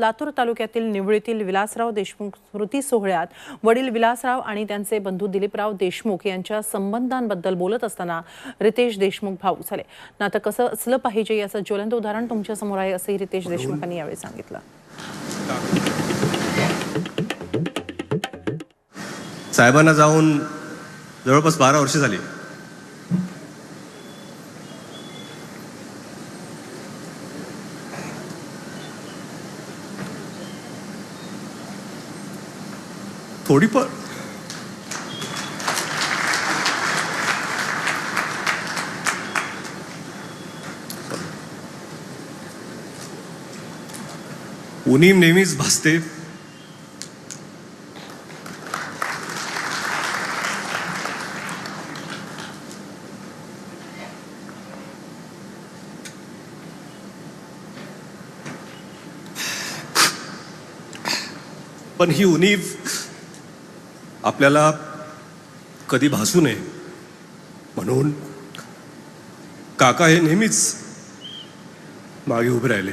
लातूर तालुक्यातील निवळीतील विलासराव देशमुख स्मृती सोहळ्यात वडील विलासराव आणि त्यांचे बंधू दिलीपराव देशमुख यांच्या संबंधांबद्दल बोलत असताना रितेश देशमुख भाऊ झाले. नातं कसं असलं पाहिजे याचं ज्वलंत उदाहरण तुमच्यासमोर आहे असंही रितेश देशमुखांनी यावेळी सांगितलं. साहेबांना जाऊन जवळपास बारा वर्ष झाली. थोड़ी पर। उन्हीं नेमीज भासते। पण ही उणीव आपल्याला कधी भासू नये. म्हणून काका हे नेहमीच मागे उभे राहिले.